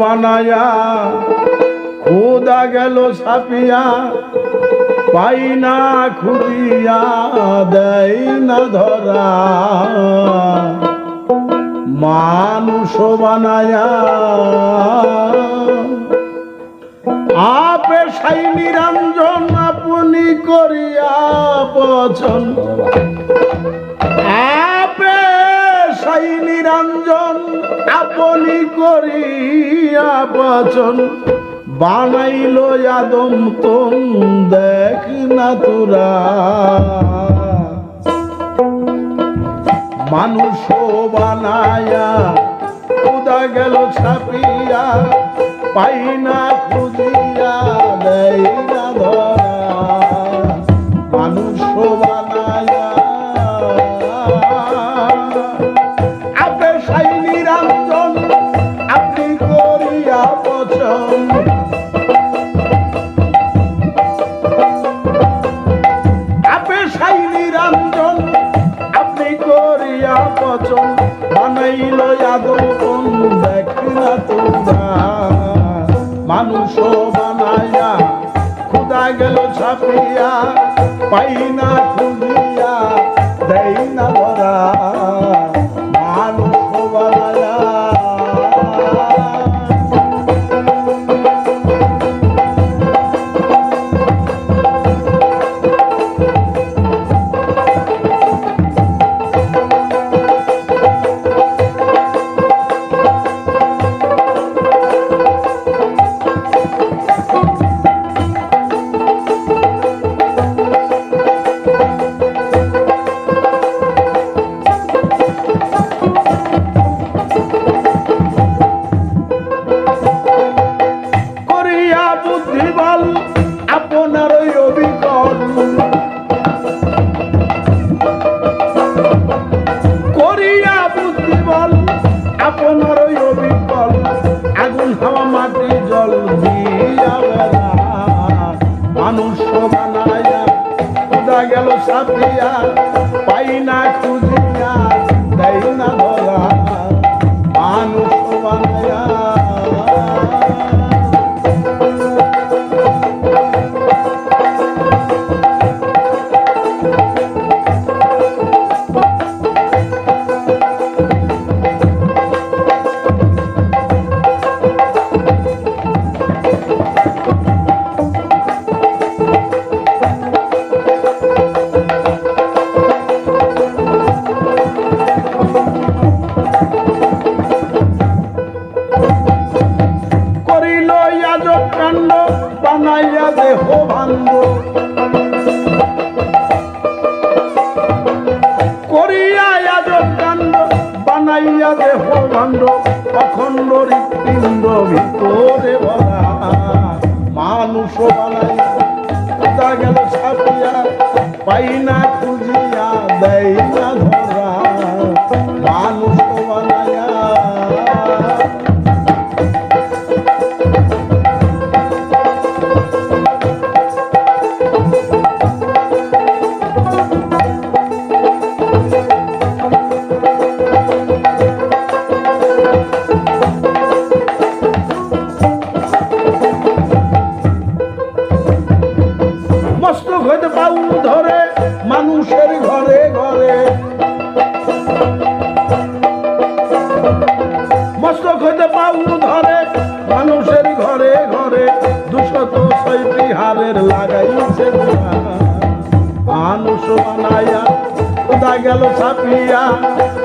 বানায়া খোদা গেল ছাপিয়া পাই না খুঁজিয়া দেয় না ধরা। মানুষ বানায়া আপে সাই নিরঞ্জন আপনি করিয়া বচন আপে সাই নিরঞ্জন আপনি করিয়া বচন বানাইল আদম তোম দেখ না তোরা। মানুষ বানায়া খুদা গেল ছাপিয়া পাই না খুঁজিয়া দেয়। ছাপিয়া পাই না খুঁজিয়া বানাইয়া দেহ ভাণ্ড অখণ্ড হৃৎপিণ্ড ভিতরে ভরা। মানুষ বানাইয়া, কোথা গেল ছাপিয়া পাই খুঁজিয়া দেয় না লাগাইছে। মানুষ বানাইয়া খোদা গেল ছাপিয়া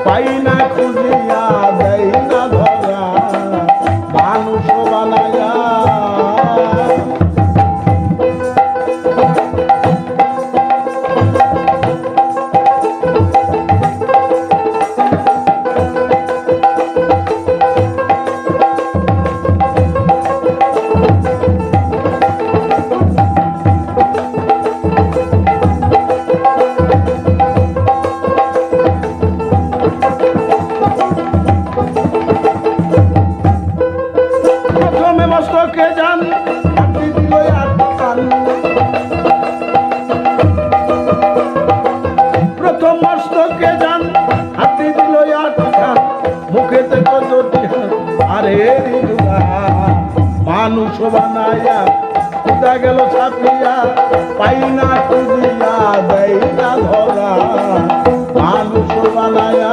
পাই না খুঁজিয়া দেয় না মস্তকে যান হাতে দিল আটখান মুখেতে কত টিহান আরে মানুষ বানায়া কোথা গেল ছাপিয়া পাই না খুঁজিয়া দেয় না ধরা, মানুষ বানায়া।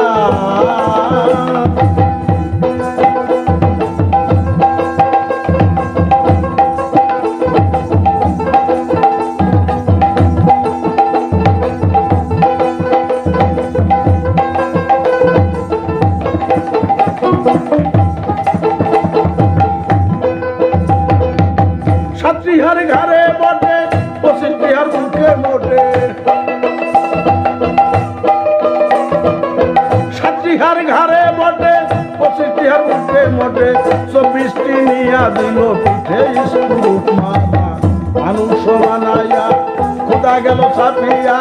সাত্রিহার ঘরে বটে পঁচিশটিহার মুখে মোটে। সাত্রিহার ঘরে বটে পঁচিশটিহার মুখে মোটে। চব্বিশটি নিয়া দিল পিঠে মালা। মানুষ বানাইয়া খুদা গেল ছাপিয়া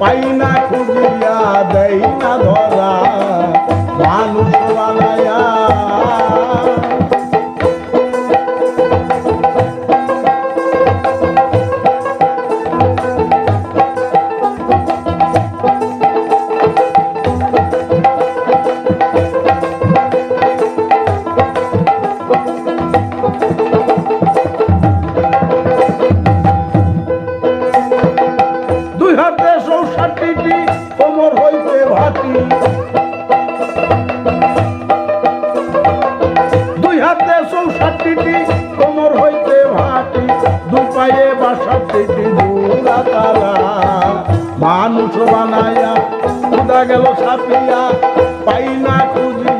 পাই না খুঁজিয়া দেই না ধরা। মানুষ বানাইয়া পাই না খুঁজিয়া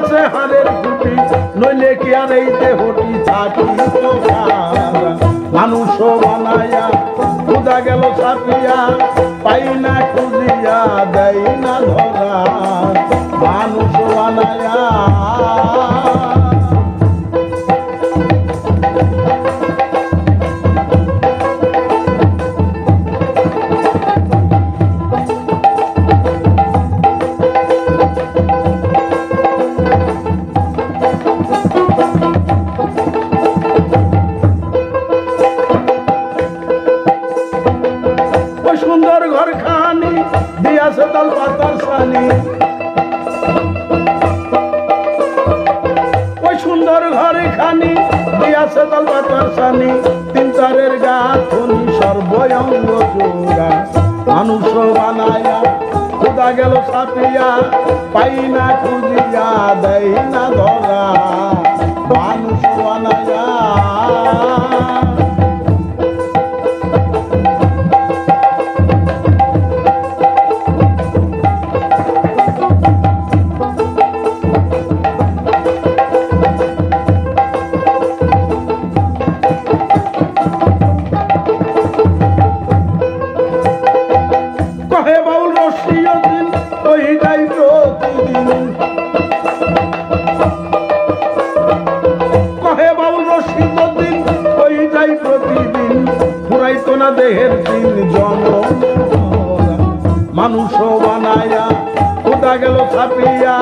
দিয়াছে হাড়ের খুঁটি নইলে কি আর এই দেহটি থাকি গাথনি সর্বয়ঙ্গ চূড়া মানুষ বানায়া খুদা গেল সাপিয়া পাই না খুঁজিয়া দেয় না ধরা। ওই প্রতিদিন। কহে বাউল রশিদ দিন ওই যাই প্রতিদিন, ফুরাইতো না দেহের দিন জন মানুষ বানায়া, খোদা গেল ছাপিয়া